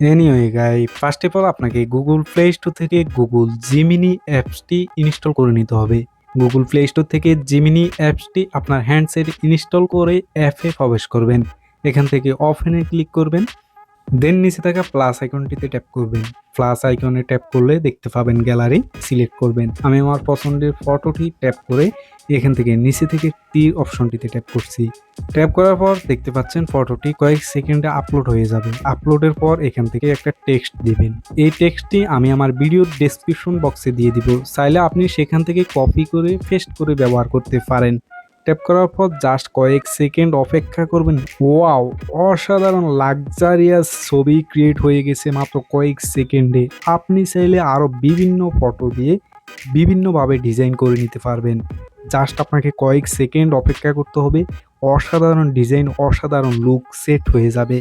Anyway guy first of all আপনাকে Google Play Store থেকে Google Gemini অ্যাপসটি install করে নিতে হবে। গুগল প্লে স্টোর থেকে জিমিনি অ্যাপসটি আপনার হ্যান্ডসেট ইনস্টল করে অ্যাপে প্রবেশ করবেন। এখান থেকে অফেনে ক্লিক করবেন। দেন নিচে থাকা প্লাস আইকনটিতে ট্যাপ করবেন। প্লাস আইকনে ট্যাপ করলে দেখতে পাবেন গ্যালারি সিলেক্ট করবেন। আমি আমার পছন্দের ফটোটি ট্যাপ করে এখান থেকে নিচে থেকে তীর অপশনটিতে ট্যাপ করছি। ট্যাপ করার পর দেখতে পাচ্ছেন ফটোটি কয়েক সেকেন্ডে আপলোড হয়ে যাবে। আপলোডের পর এখান থেকে একটা টেক্সট দিবেন। এই টেক্সটটি আমি আমার ভিডিওর ডেসক্রিপশন বক্সে দিয়ে দিব। চাইলে আপনি সেখান থেকে কপি করে পেস্ট করে ব্যবহার করতে পারেন। ট্যাপ করার পর জাস্ট কয়েক সেকেন্ড অপেক্ষা করবেন। ওয়াও অসাধারণ লাক্সারিয়াস ছবি ক্রিয়েট হয়ে গেছে মাত্র কয়েক সেকেন্ডে আপনি চাইলে আরও বিভিন্ন ফটো দিয়ে বিভিন্নভাবে ডিজাইন করে নিতে পারবেন। জাস্ট আপনাকে কয়েক সেকেন্ড অপেক্ষা করতে হবে। অসাধারণ ডিজাইন অসাধারণ লুক সেট হয়ে যাবে।